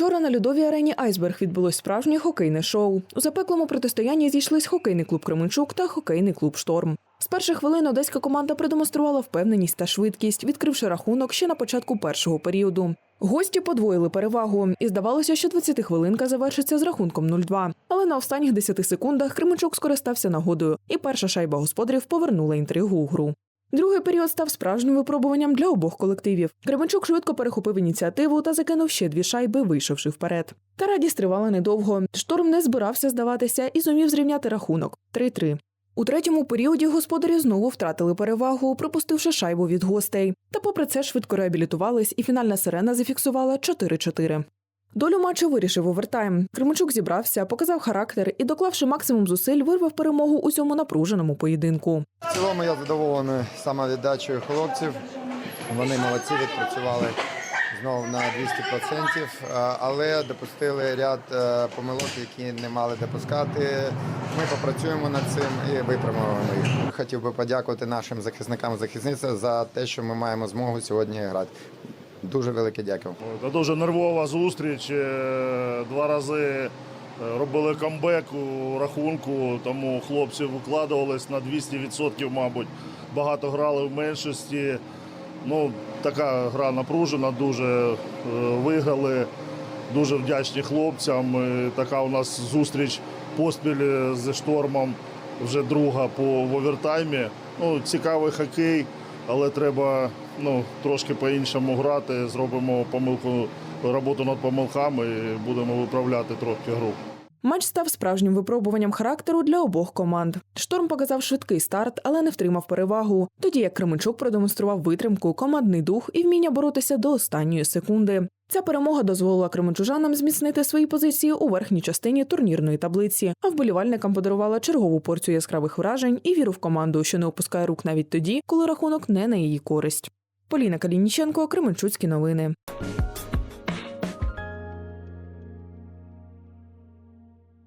Вчора на льодовій арені Айсберг відбулось справжнє хокейне шоу. У запеклому протистоянні зійшлись хокейний клуб Кременчук та хокейний клуб Шторм. З перших хвилин одеська команда продемонструвала впевненість та швидкість, відкривши рахунок ще на початку першого періоду. Гості подвоїли перевагу, і здавалося, що 20 хвилинка завершиться з рахунком 0-2. Але на останніх 10 секундах Кременчук скористався нагодою, і перша шайба господарів повернула інтригу у гру. Другий період став справжнім випробуванням для обох колективів. Кременчук швидко перехопив ініціативу та закинув ще дві шайби, вийшовши вперед. Та радість тривала недовго. Шторм не збирався здаватися і зумів зрівняти рахунок 3-3. У третьому періоді господарі знову втратили перевагу, пропустивши шайбу від гостей. Та попри це швидко реабілітувались, і фінальна сирена зафіксувала 4-4. Долю матчу вирішив овертайм. Кременчук зібрався, показав характер і, доклавши максимум зусиль, вирвав перемогу у цьому напруженому поєдинку. Цілому я задоволений самовіддачею хлопців. Вони молодці, відпрацювали знову на 200%, е, але допустили ряд е, помилок, які не мали допускати. Ми попрацюємо над цим і виправимо їх. Хотів би подякувати нашим захисникам і захисницям за те, що ми маємо змогу сьогодні грати. Дуже велике дякую. Дуже нервова зустріч. Е, Два рази робили камбек у рахунку, тому хлопці викладувались на 200%, мабуть. Багато грали в меншості. Ну, така гра напружена, дуже е, виграли. Дуже вдячні хлопцям. І Така у нас зустріч поспіль е, зі штормом, вже друга по в овертаймі. Ну, цікавий хокей, але треба ну, трошки по-іншому грати. Зробимо помилку, роботу над помилками і будемо виправляти трохи гру. Матч став справжнім випробуванням характеру для обох команд. Шторм показав швидкий старт, але не втримав перевагу. Тоді як Кременчук продемонстрував витримку, командний дух і вміння боротися до останньої секунди. Ця перемога дозволила кременчужанам зміцнити свої позиції у верхній частині турнірної таблиці, а вболівальникам подарувала чергову порцію яскравих вражень і віру в команду, що не опускає рук навіть тоді, коли рахунок не на її користь. Поліна Калініченко, Кременчуцькі новини.